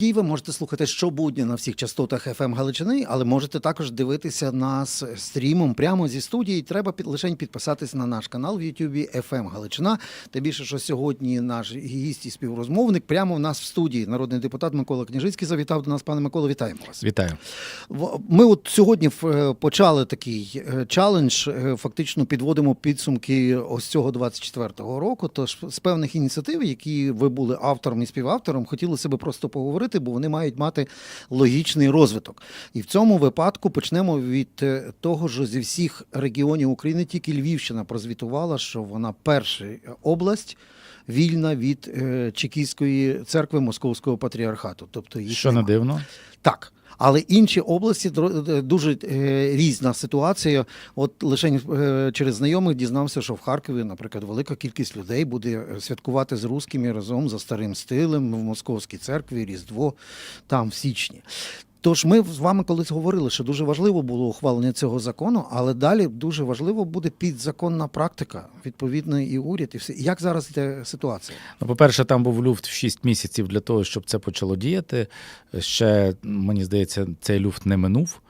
І ви можете слухати щобудня на всіх частотах FM Галичини, але можете також дивитися нас стрімом прямо зі студії. Треба під лише підписатись на наш канал в Ютубі FM Галичина. Тим більше, що сьогодні наш гість і співрозмовник прямо в нас в студії. Народний депутат Микола Княжицький завітав до нас. Пане Микола, вітаємо вас. Вітаю. Ми от сьогодні е, почали такий е, челендж. е, Фактично підводимо підсумки ось цього 24-го року. Тож з певних ініціатив, які ви були автором і співавтором, хотілося би просто поговорити, бо вони мають мати логічний розвиток. І в цьому випадку почнемо від е, того, що зі всіх регіонів України тільки Львівщина прозвітувала, що вона перша область. Вільна від е, Чекійської церкви Московського патріархату, тобто їх Що не дивно. Так. Але інші області дро- дуже е, різна ситуація. От лише е, через знайомих дізнався, що в Харкові, наприклад, велика кількість людей буде е, святкувати з русскими разом за старим стилем в Московській церкві, Різдво там в січні. Тож ми з вами колись говорили, що дуже важливо було ухвалення цього закону, але далі дуже важливо буде підзаконна практика, відповідно, і уряд, і все. Як зараз йде ситуація? Ну, по-перше, там був люфт в 6 місяців для того, щоб це почало діяти. Ще, мені здається, цей люфт не минув.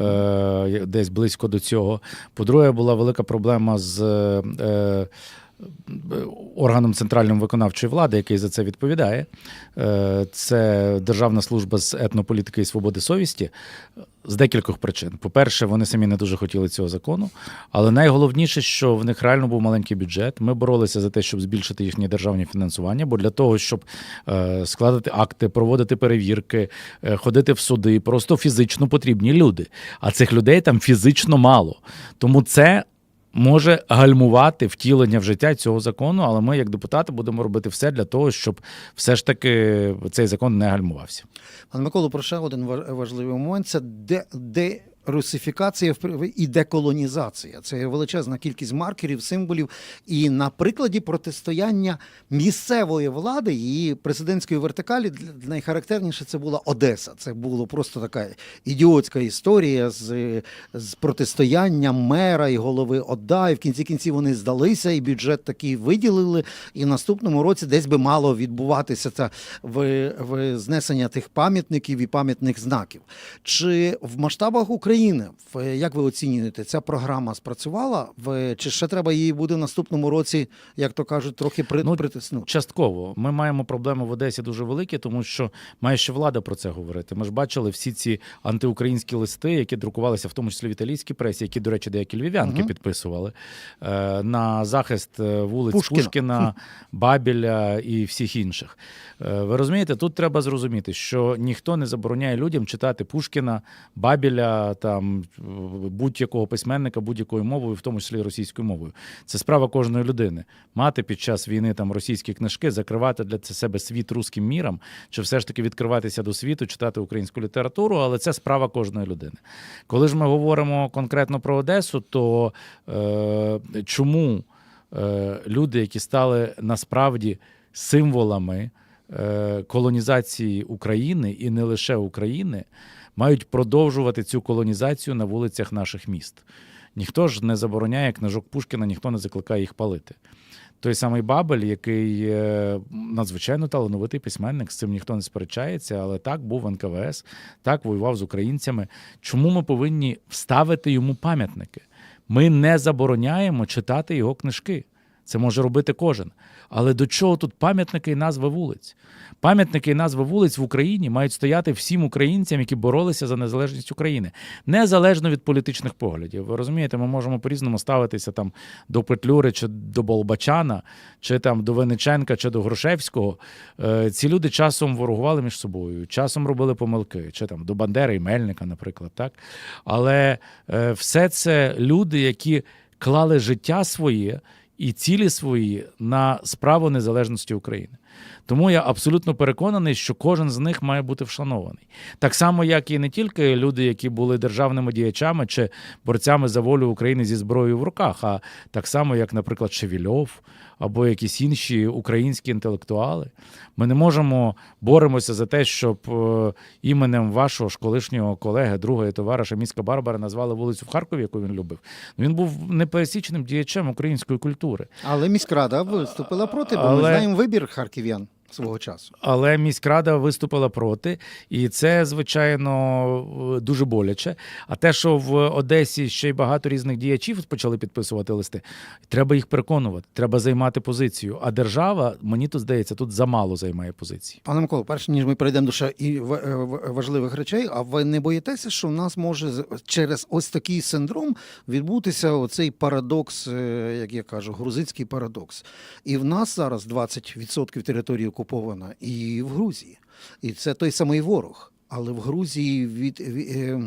Е, десь близько до цього. По-друге, була велика проблема з е, органом центральної виконавчої влади, який за це відповідає. Е, це Державна служба з етнополітики і свободи совісті. З декількох причин. По-перше, вони самі не дуже хотіли цього закону. Але найголовніше, що в них реально був маленький бюджет. Ми боролися за те, щоб збільшити їхнє державне фінансування. Бо для того, щоб е, складати акти, проводити перевірки, е, ходити в суди, просто фізично потрібні люди. А цих людей там фізично мало. Тому це. Може гальмувати втілення в життя цього закону, але ми, як депутати, будемо робити все для того, щоб все ж таки цей закон не гальмувався. Пане Миколу, про ще один ва- важливий момент це де, де русифікація і деколонізація. Це величезна кількість маркерів, символів. І на прикладі протистояння місцевої влади її президентської вертикалі найхарактерніше це була Одеса. Це було просто така ідіотська історія з, з протистоянням мера і голови ОДА. І в кінці кінців вони здалися, і бюджет такий виділили. І в наступному році десь би мало відбуватися це в, в знесення тих пам'ятників і пам'ятних знаків. Чи в масштабах України, в, як ви оцінюєте, ця програма спрацювала? Чи ще треба її буде в наступному році, як то кажуть, трохи Ну, притиснути? Частково ми маємо проблеми в Одесі дуже великі, тому що має ще влада про це говорити. Ми ж бачили всі ці антиукраїнські листи, які друкувалися, в тому числі в італійській пресі, які, до речі, деякі львів'янки Мгм. підписували е, на захист е, вулиць Пушкіна. Пушкіна, Бабіля і всіх інших. Е, Ви розумієте, тут треба зрозуміти, що ніхто не забороняє людям читати Пушкіна, Бабіля, там будь-якого письменника будь-якою мовою, в тому числі російською мовою. Це справа кожної людини. Мати під час війни там російські книжки, закривати для себе світ руським міром, чи все ж таки відкриватися до світу, читати українську літературу, але це справа кожної людини. Коли ж ми говоримо конкретно про Одесу, то е, чому е, люди, які стали насправді символами е, колонізації України і не лише України, мають продовжувати цю колонізацію на вулицях наших міст. Ніхто ж не забороняє книжок Пушкіна, ніхто не закликає їх палити. Той самий Бабель, який е, надзвичайно талановитий письменник, з цим ніхто не сперечається, але так був НКВС, так воював з українцями. Чому ми повинні вставити йому пам'ятники? Ми не забороняємо читати його книжки. Це може робити кожен. Але до чого тут пам'ятники і назви вулиць? Пам'ятники і назви вулиць в Україні мають стояти всім українцям, які боролися за незалежність України, незалежно від політичних поглядів. Ви розумієте, ми можемо по-різному ставитися там до Петлюри чи до Болбачана, чи там до Винниченка, чи до Грушевського. Е, Ці люди часом ворогували між собою, часом робили помилки, чи там до Бандери і Мельника, наприклад, так. Але е, все це люди, які клали життя своє і цілі свої на справу незалежності України. Тому я абсолютно переконаний, що кожен з них має бути вшанований. Так само, як і не тільки люди, які були державними діячами чи борцями за волю України зі зброєю в руках, а так само, як, наприклад, Шевільов або якісь інші українські інтелектуали. Ми не можемо боремося за те, щоб е, іменем вашого ж колишнього колеги, друга і товариша міська Барбара назвали вулицю в Харкові, яку він любив. Ну, Він був непересічним діячем української культури. Але міськрада виступила проти, бо ми знаємо вибір Tivian. Свого часу. Але міськрада виступила проти, і це, звичайно, дуже боляче. А те, що в Одесі ще й багато різних діячів почали підписувати листи, треба їх переконувати, треба займати позицію. А держава, мені тут здається, тут замало займає позиції. Пане Миколо, перш ніж ми перейдемо до ще і е, важливих речей, а ви не боїтеся, що в нас може через ось такий синдром відбутися оцей парадокс, е, як я кажу, грузинський парадокс. І в нас зараз 20% території окупована, і в Грузії. І це той самий ворог. Але в Грузії від, ві- е,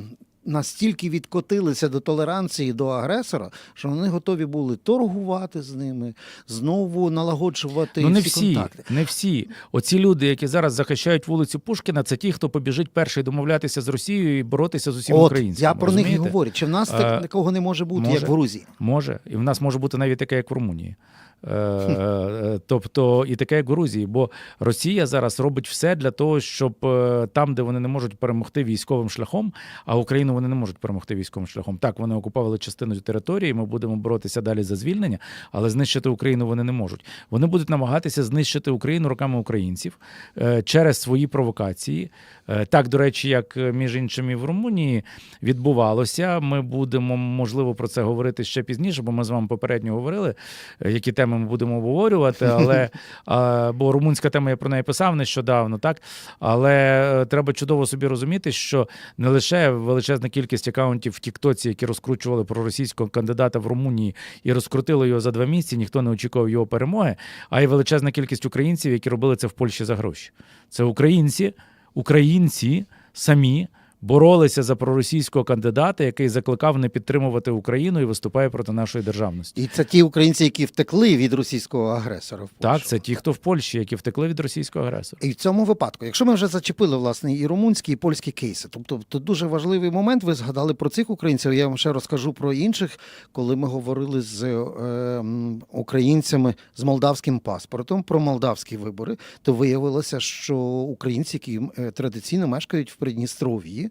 настільки відкотилися до толеранції до агресора, що вони готові були торгувати з ними, знову налагоджувати Ну не всі всі, контакти. не всі. Оці люди, які зараз захищають вулицю Пушкіна, це ті, хто побіжить перший домовлятися з Росією і боротися з усім От, українським. я про них і говорю. Чи в нас Е, так, такого не може бути, може. як в Грузії? Може, і в нас може бути навіть таке, як в Румунії. Е, е, Тобто і таке, як Грузії, бо Росія зараз робить все для того, щоб е, там, де вони не можуть перемогти військовим шляхом, а Україну вони не можуть перемогти військовим шляхом. Так, вони окупували частину території. Ми будемо боротися далі за звільнення, але знищити Україну вони не можуть. Вони будуть намагатися знищити Україну руками українців через свої провокації. Так, до речі, як між іншим і в Румунії відбувалося. Ми будемо можливо про це говорити ще пізніше, бо ми з вами попередньо говорили, які теми ми будемо обговорювати. Але бо румунська тема я про неї писав нещодавно, так але е, треба чудово собі розуміти, що не лише величезна кількість акаунтів в Тіктоці, які розкручували проросійського кандидата в Румунії і розкрутили його за два місяці, ніхто не очікував його перемоги, а й величезна кількість українців, які робили це в Польщі за гроші. Це українці, українці самі боролися за проросійського кандидата, який закликав не підтримувати Україну і виступає проти нашої державності. І це ті українці, які втекли від російського агресора. В Так, це ті, хто в Польщі, які втекли від російського агресора. І в цьому випадку, якщо ми вже зачепили власне і румунські, і польські кейси, тобто тут дуже важливий момент. Ви згадали про цих українців. Я вам ще розкажу про інших, коли ми говорили з е, українцями з молдавським паспортом про молдавські вибори, то виявилося, що українці, які е, традиційно мешкають в Придністров'ї,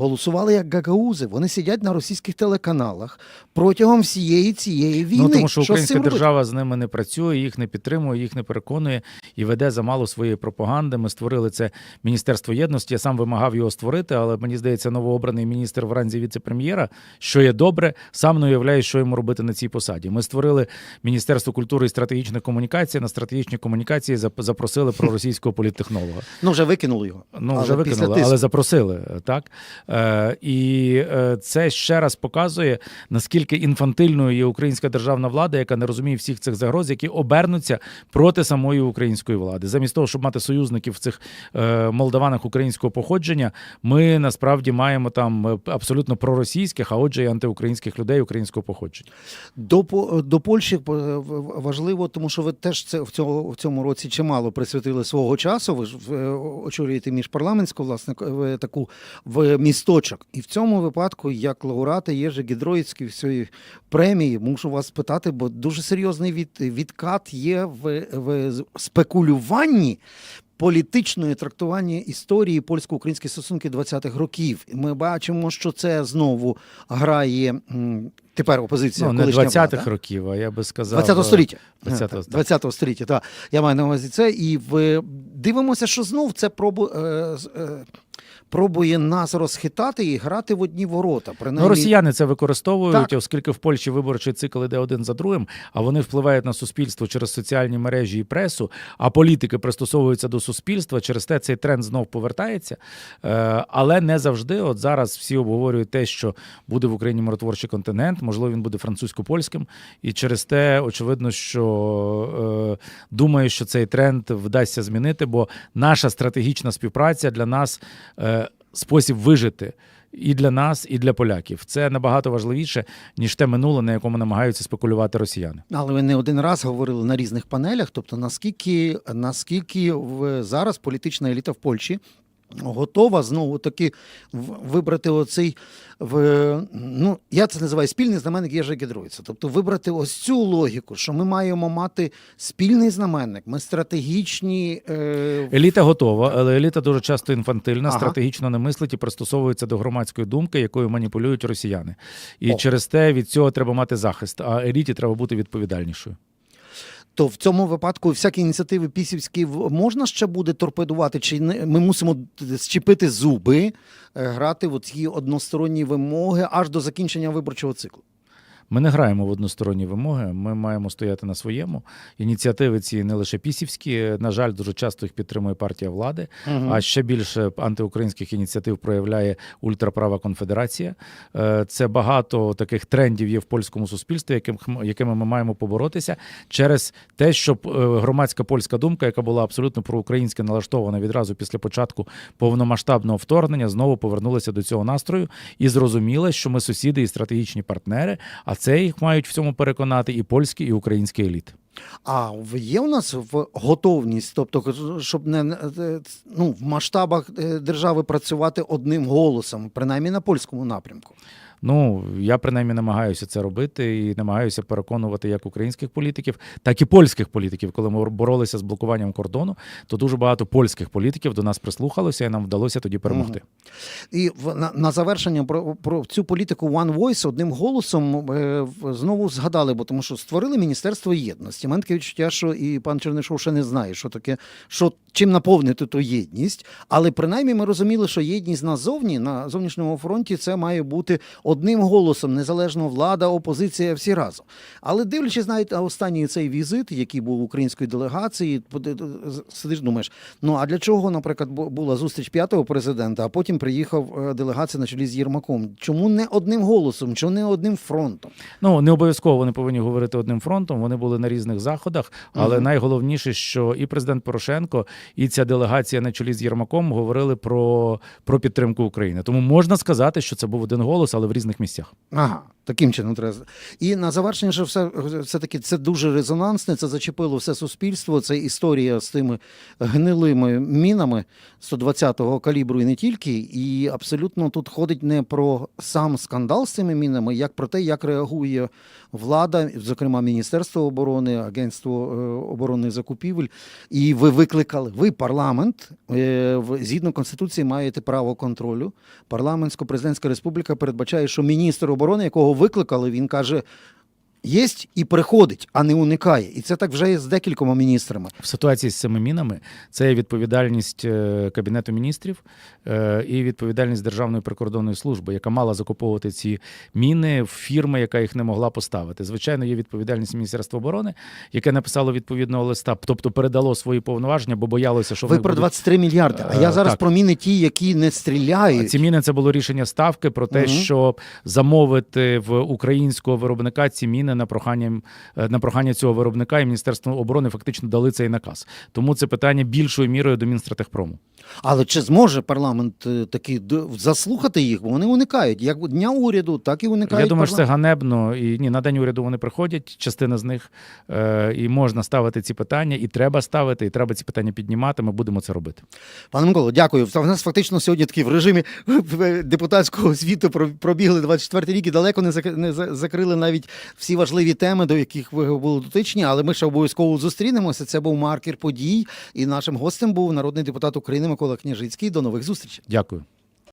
голосували як гагаузи. Вони сидять на російських телеканалах протягом всієї цієї війни. Ну тому що Що українська держава з ними не працює, їх не підтримує, їх не переконує і веде замало своєї пропаганди. Ми створили це міністерство єдності. Я сам вимагав його створити, але мені здається, новообраний міністр в ранзі віце-прем'єра, що є добре, сам не уявляє, що йому робити на цій посаді. Ми створили міністерство культури і стратегічних комунікацій. На стратегічні комунікації зап- запросили проросійського політтехнолога. Ну вже викинули його. Ну, вже викинули, але запросили. Так? Е, і е, це ще раз показує, наскільки інфантильною є українська державна влада, яка не розуміє всіх цих загроз, які обернуться проти самої української влади. Замість того, щоб мати союзників в цих е, молдаванах українського походження, ми насправді маємо там абсолютно проросійських, а отже, і антиукраїнських людей українського походження. До, до Польщі важливо, тому що ви теж це в цьому, в цьому році чимало присвятили свого часу. Ви ж очолюєте міжпарламентську власне таку в місточок. І в цьому випадку, як лауреати Єжи Гідроїцької всієї премії, мушу вас питати, бо дуже серйозний від, відкат є в, в спекулюванні. Політичної трактування історії польсько-українських стосунків 20-х років. Ми бачимо, що це знову грає тепер опозиція. Ну, не 20-х влада. років, а я би сказав. 20-го століття. 20-го, Так, 20-го століття, так. Я маю на увазі це. І в... дивимося, що знов це пробу... пробує нас розхитати і грати в одні ворота. Принаймні, Ну, росіяни це використовують, Так. оскільки в Польщі виборчий цикл іде один за другим, а вони впливають на суспільство через соціальні мережі і пресу, а політики пристосовуються до суспільства. Через те цей тренд знов повертається. Е, але не завжди. От зараз всі обговорюють те, що буде в Україні миротворчий континент, можливо, він буде французько-польським. І через те, очевидно, що е, думаю, що цей тренд вдасться змінити, бо наша стратегічна співпраця для нас спосіб вижити. І для нас, і для поляків це набагато важливіше ніж те минуле, на якому намагаються спекулювати росіяни. Але ви не один раз говорили на різних панелях. Тобто, наскільки, наскільки в, зараз політична еліта в Польщі готова знову таки вибрати оцей в ну я це називаю спільний знаменник Єжа Гідроїца. Тобто вибрати ось цю логіку, що ми маємо мати спільний знаменник, ми стратегічні. Е, Еліта готова, але еліта дуже часто інфантильна, Ага. стратегічно не мислить і пристосовується до громадської думки, якою маніпулюють росіяни. І О. через те від цього треба мати захист. А еліті треба бути відповідальнішою. То в цьому випадку всякі ініціативи пісівські можна ще буде торпедувати, чи не ми мусимо зчепити зуби, е, грати в ці односторонні вимоги аж до закінчення виборчого циклу. Ми не граємо в односторонні вимоги. Ми маємо стояти на своєму. Ініціативи ці не лише пісівські. На жаль, дуже часто їх підтримує партія влади. А ще більше антиукраїнських ініціатив проявляє ультраправа конфедерація. Е, Це багато таких трендів є в польському суспільстві, яким якими ми маємо поборотися через те, щоб е, громадська польська думка, яка була абсолютно проукраїнськи налаштована відразу після початку повномасштабного вторгнення, знову повернулася до цього настрою і зрозуміла, що ми сусіди і стратегічні партнери. А це їх мають в цьому переконати і польські, і українські еліти. А є у нас в готовність, тобто, щоб не ну, в масштабах е, держави працювати одним голосом, принаймні на польському напрямку. Ну, я принаймні намагаюся це робити і намагаюся переконувати як українських політиків, так і польських політиків. Коли ми боролися з блокуванням кордону, то дуже багато польських політиків до нас прислухалося, і нам вдалося тоді перемогти. І в, на, на завершення про, про цю політику One Voice одним голосом е, знову згадали, бо тому що створили Міністерство єдності. Мене таке відчуття, що і пан Чернишов ще не знає, що таке, що чим наповнити ту єдність. Але принаймні ми розуміли, що єдність назовні на зовнішньому фронті це має бути одним голосом, незалежно влада, опозиція, всі разом. Але дивлячись навіть на останній цей візит, який був української делегації, сидиш, думаєш, ну а для чого, наприклад, була зустріч п'ятого президента, а потім приїхав е, делегація на чолі з Єрмаком? Чому не одним голосом, чому не одним фронтом? Ну не обов'язково вони повинні говорити одним фронтом. Вони були на різних заходах. Але Мгм. найголовніше, що і президент Порошенко, і ця делегація на чолі з Єрмаком говорили про, про підтримку України. Тому можна сказати, що це був один голос, але в різних місцях. Ага, таким чином треба. І на завершення, що все, все таки це дуже резонансне, це зачепило все суспільство. Це історія з тими гнилими мінами 120-го калібру і не тільки. І абсолютно тут ходить не про сам скандал з цими мінами, як про те, як реагує влада, зокрема Міністерство оборони, Агентство е, оборонних закупівель. І ви викликали, ви парламент, е, згідно Конституції, маєте право контролю. Парламентсько-президентська республіка передбачає, що міністр оборони, якого викликали, він каже. Єсть і приходить, а не уникає. І це так вже є з декількома міністрами. В ситуації з цими мінами це є відповідальність е, Кабінету міністрів е, і відповідальність Державної прикордонної служби, яка мала закуповувати ці міни в фірми, яка їх не могла поставити. Звичайно, є відповідальність Міністерства оборони, яке написало відповідного листа, тобто передало свої повноваження, бо боялося, що Ви про будуть... 23 мільярди. А я Е, зараз так. про міни ті, які не стріляють. Ці міни це було рішення ставки про те, Мгм. щоб замовити в українського виробника ці міни на прохання, е, на прохання цього виробника, і Міністерство оборони фактично дали цей наказ. Тому це питання більшою мірою до Мінстратехпрому. Але чи зможе парламент е, таки заслухати їх? Бо вони уникають як дня уряду, так і уникають. Я думаю, що це ганебно. І ні, на день уряду вони приходять, частина з них, е, і можна ставити ці питання, і треба ставити, і треба ці питання піднімати. Ми будемо це робити. Пане Миколо, дякую. У нас фактично сьогодні такий в режимі депутатського звіту пробігли 24 рік і далеко не закрили навіть всі важливі теми, до яких ви були дотичні. Але ми ще обов'язково зустрінемося. Це був маркер подій. І нашим гостем був народний депутат України Микола Княжицький. До нових зустрічей. Дякую.